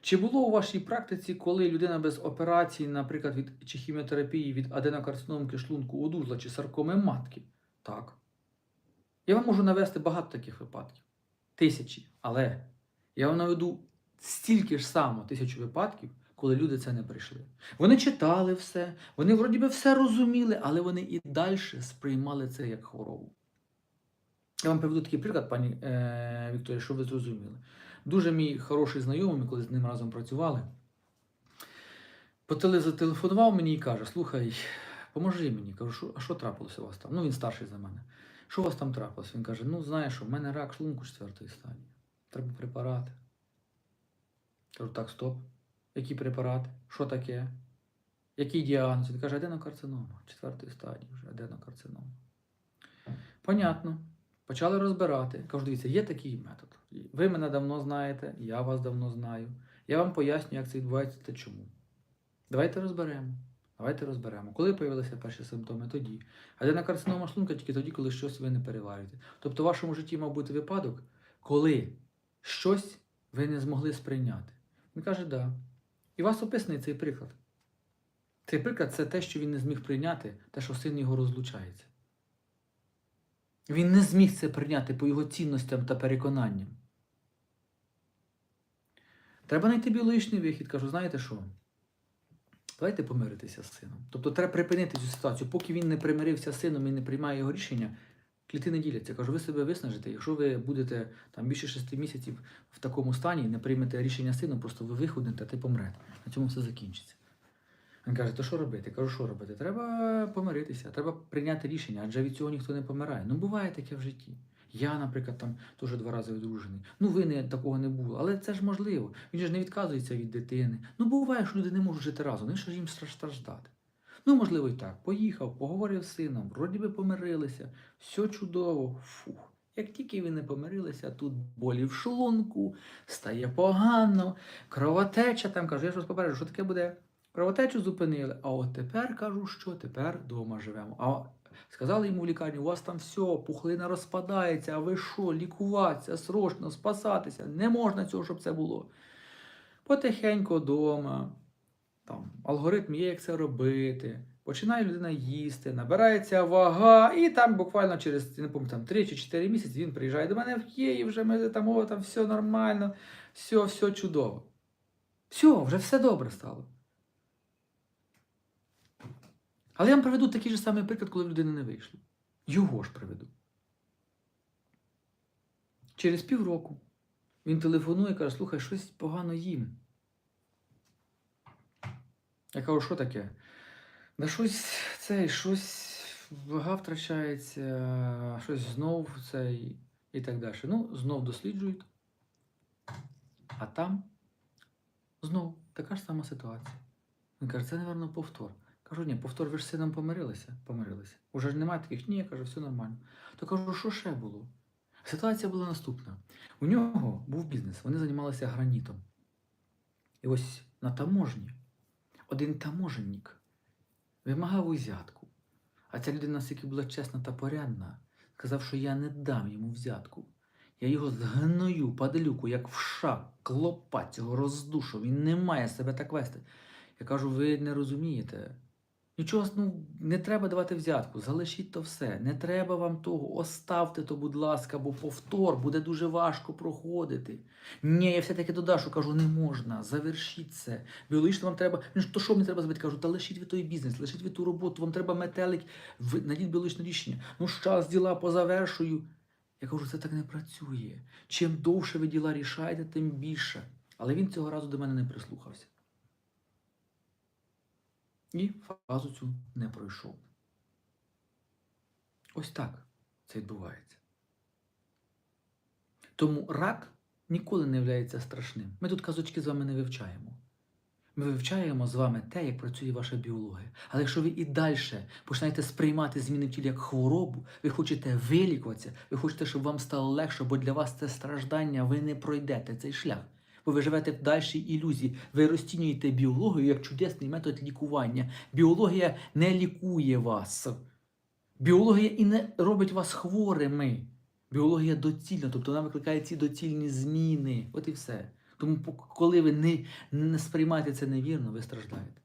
Чи було у вашій практиці, коли людина без операції, наприклад, від чи хіміотерапії від аденокарциноми шлунку одужла чи саркоми матки? Так. Я вам можу навести багато таких випадків. Тисячі. Але я вам наведу стільки ж само тисячу випадків, коли люди це не прийшли. Вони читали все, вони вроді би все розуміли, але вони і далі сприймали це як хворобу. Я вам приведу такий приклад, пані е, Вікторія, щоб ви зрозуміли. Дуже мій хороший знайомий, ми коли з ним разом працювали, зателефонував мені і каже: Слухай, поможи мені. Кажу, а що трапилося у вас там? Ну, він старший за мене. Що у вас там трапилося? Він каже: Ну, знаєш, що, в мене рак шлунку четвертої стадії. Треба препарати. Кажу, так, стоп. Які препарати? Що таке? Який діагноз? Він каже, аденокарцинома. Четвертої стадії вже аденокарцинома. Понятно. Почали розбирати. Кажу, дивіться, є такий метод. Ви мене давно знаєте, я вас давно знаю. Я вам поясню, як це відбувається та чому. Давайте розберемо. Давайте розберемо. Коли з'явилися перші симптоми? Тоді. Аденокарцинома шлунка тільки тоді, коли щось ви не переварюєте. Тобто в вашому житті мав бути випадок, коли щось ви не змогли сприйняти. Він каже. Да. І вас описаний цей приклад. Цей приклад це те, що він не зміг прийняти, те, що син його розлучається. Він не зміг це прийняти по його цінностям та переконанням. Треба знайти біологічний вихід. Кажу, знаєте що? Давайте помиритися з сином. Тобто треба припинити цю ситуацію. Поки він не примирився з сином і не приймає його рішення, клітини діляться. Кажу, ви себе виснажите. Якщо ви будете там більше шести місяців в такому стані і не приймете рішення з сином, просто ви виходите й помрете. На цьому все закінчиться. Він каже, то що робити? Кажу, що робити? Треба помиритися, треба прийняти рішення, адже від цього ніхто не помирає. Ну, буває таке в житті. Я, наприклад, там теж два рази одружений. Ну, ви не такого не було, але це ж можливо. Він ж не відказується від дитини. Ну, буває, що люди не можуть жити разом, ну що ж їм страждати. Ну, можливо, і так. Поїхав, поговорив з сином, вроді би помирилися, все чудово, фух. Як тільки ви не помирилися, тут болі в шлунку, стає погано, кровотеча там кажу, я ж вас попереджу, що таке буде? Кровотечу зупинили, а от тепер кажу, що тепер вдома живемо. А сказали йому в лікарні, у вас там все, пухлина розпадається, а ви що, лікуватися, срочно, спасатися, не можна цього, щоб це було. Потихеньку вдома, там, алгоритм є, як це робити. Починає людина їсти, набирається вага, і там буквально через не пам'ятаю, там, 3 чи 4 місяці він приїжджає до мене в Київ, вже ми там, о, там все нормально, все, все чудово. Все, вже все добре стало. Але я вам приведу такий же самий приклад, коли в людини не вийшло. Його ж приведу. Через півроку він телефонує і каже, слухай, щось погано їм. Я кажу, що таке? Да щось це, щось вага втрачається, щось знов цей і так далі. Ну, знов досліджують. А там знов така ж сама ситуація. Він каже, це, напевно, повтор. Кажу, ні, повтор, ви ж з сином помирилися? Помирилися. Уже ж немає таких, ні, я кажу, все нормально. То кажу, що ще було? Ситуація була наступна. У нього був бізнес, вони займалися гранітом. І ось на таможні один таможенник вимагав узятку. А ця людина, наскільки була чесна та порядна, сказав, що я не дам йому взятку. Я його згною, падалюку, як вша, клопа цього роздушу. Він не має себе так вести. Я кажу, ви не розумієте. Нічого, ну, не треба давати взятку, залишіть то все. Не треба вам того, оставте то, будь ласка, бо повтор буде дуже важко проходити. Ні, я все-таки додашу, кажу, не можна, завершіть це. Біологічно вам треба. Ну, то що мені треба зробити? Кажу, та лишіть ви той бізнес, лишіть ви ту роботу, вам треба метелик, ви біологічне рішення. Ну, щас діла позавершую. Я кажу, це так не працює. Чим довше ви діла рішаєте, тим більше. Але він цього разу до мене не прислухався. І фазу цю не пройшов. Ось так це відбувається. Тому рак ніколи не є страшним. Ми тут казочки з вами не вивчаємо. Ми вивчаємо з вами те, як працює ваша біологія. Але якщо ви і далі починаєте сприймати зміни в тілі як хворобу, ви хочете вилікуватися, ви хочете, щоб вам стало легше, бо для вас це страждання, ви не пройдете цей шлях. Бо ви живете в дальшій ілюзії. Ви розцінюєте біологію як чудесний метод лікування. Біологія не лікує вас. Біологія і не робить вас хворими. Біологія доцільна, тобто вона викликає ці доцільні зміни. От і все. Тому, коли ви не, не сприймаєте це невірно, ви страждаєте.